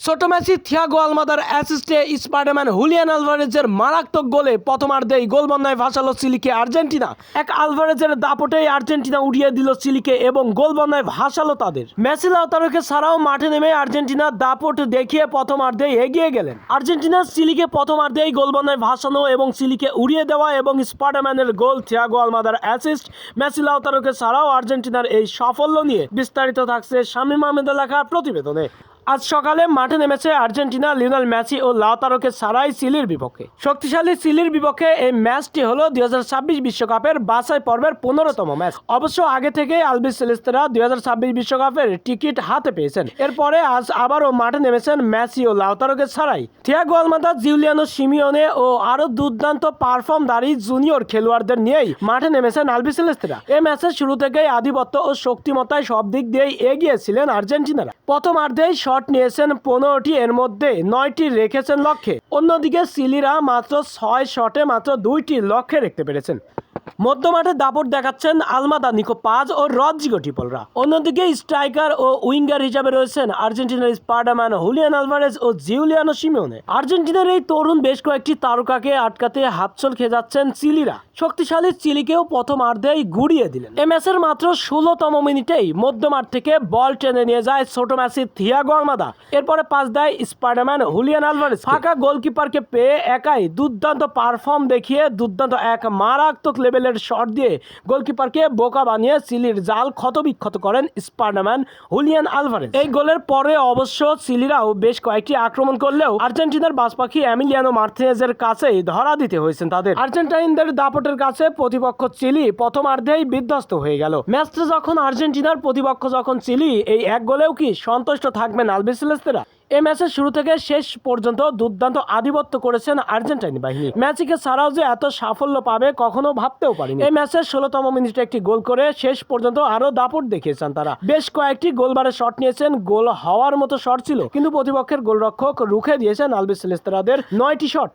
ছোট Messi, Thiago Almada, অ্যাসিস্টে Spiderman Julian আলভারেজের মারাত্মক গোলে প্রথমার্ধেই গোল বন্যায় ভাসালো চিলিকে আর্জেন্টিনা। এক আলভারেজের দাপটেই আর্জেন্টিনা উড়িয়ে দিল চিলিকে এবং গোল বন্যায় ভাসালো তাদের। মেসি লাউতারোকে ছাড়াও মাঠে নেমে আর্জেন্টিনা দাপট দেখিয়ে প্রথমার্ধেই এগিয়ে গেলেন। আর্জেন্টিনা চিলিকে প্রথমার্ধেই গোল বন্যায় ভাসানো এবং চিলিকে উড়িয়ে দেওয়া এবং স্পাইডারম্যানের গোল, থিয়াগো আলমাদার অ্যাসিস্ট, মেসি লাউতারোকে ছাড়াও আর্জেন্টিনার এই সাফল্য নিয়ে বিস্তারিত থাকছে শামীম আহমেদের লেখা প্রতিবেদনে। আজ সকালে মাঠে নেমেছে আর্জেন্টিনা, লিওনেল মেসি ও লাউতারোকে সারাই চিলির বিপক্ষে। শক্তিশালী চিলির বিপক্ষে এই ম্যাচটি হলো দুই ছাব্বিশ বিশ্বকাপের বাছাই পর্বের পনেরোতম ম্যাচ। অবশ্য আগে থেকেই আলবিস সেলেস্তেরা দুই ছাব্বিশ বিশ্বকাপের টিকিট হাতে পেয়েছেন। এরপরে আজ আবারও মাঠে নেমেছেন মেসি ও লাউতারোকে ছাড়াই। থিয়াগো আলমাদা জিউলিয়ানো সিমিওনে ও আরও দুর্দান্ত পারফর্ম পারফর্মদারি জুনিয়র খেলোয়াড়দের নিয়েই মাঠে নেমেছেন আলবি সেলেস্তেরা। এই ম্যাচের শুরু থেকেই আধিপত্য ও শক্তিমত্তায় সব দিক দিয়েই এগিয়ে ছিলেন আর্জেন্টিনারা। প্রথমার্ধেই শট নিয়েছেন পনেরোটি, এর মধ্যে নয়টি রেখেছেন লক্ষ্যে। অন্যদিকে সিলিরা মাত্র ছয় শটে মাত্র দুইটি লক্ষ্যে রাখতে পেরেছেন। মধ্যমাঠে দাপট দেখাচ্ছেন আলমাদা নিকো পাজ ও রদ্রিগো টিপলরা। অন্যদিকে স্ট্রাইকার ও উইঙ্গার হিসাবে রয়েছেন আর্জেন্টিনার স্পার্ডাম্যান হুলিয়ান আলভারেজ ও জিউলিয়ানো সিমিওনে। আর্জেন্টিনার এই তরুণ বেশ কয়েকটি তারকাকে আটকাতে হাতছল খেয়ে যাচ্ছেন চিলিরা। শক্তিশালী চিলিকেও প্রথম প্রথমার্ধেই গুড়িয়ে দিলেন। এ ম্যাচের মাত্র ষোলোতম মিনিটেই মধ্যমাঠ থেকে বল টেনে নিয়ে যায় ছোট ম্যাসি থিয়াগো আলমাদা। এরপরে পাস দেয় স্পাইডারম্যান হুলিয়ান আলভারেজ ফাঁকা গোলকিপারকে পেয়ে একাই দুর্দান্ত পারফর্ম দেখিয়ে দুর্দান্ত এক মারাত্মক লেভেলের শট দিয়ে গোলকিপারকে বোকা বানিয়ে চিলির জাল ক্ষতবিক্ষত করেন স্পাইডারম্যান হুলিয়ান আলভারেজ। এই গোলের পরে অবশ্য চিলিরাও বেশ কয়েকটি আক্রমণ করলেও আর্জেন্টিনার বাসপাখি অ্যামিলিয়ানো মার্টিনেজের কাছেই ধরা দিতে হয়েছেন তাদের। আর্জেন্টাইনদের দাপটের কাছে প্রতিপক্ষ চিলি প্রথমার্ধেই বিধ্বস্ত হয়ে গেল। ম্যাচটা যখন আর্জেন্টিনার প্রতিপক্ষ যখন চিলি এই এক গোলেও কি সন্তুষ্ট থাকবেন আলবিসেলেস্তেরা এই ম্যাচের শুরু থেকে শেষ পর্যন্ত দুর্দান্ত আধিপত্য করেছেন আর্জেন্টাইন বাহিনী। ম্যাচিকে ছাড়াও যে এত সাফল্য পাবে কখনো ভাবতেও পারিনি। এই ম্যাচের ষোলোতম মিনিটে একটি গোল করে শেষ পর্যন্ত আরও দাপট দেখিয়েছেন তারা। বেশ কয়েকটি গোলবারে শট নিয়েছেন, গোল হওয়ার মতো শট ছিল। কিন্তু প্রতিপক্ষের গোলরক্ষক রুখে দিয়েছেন আলবিস নয়টি শট।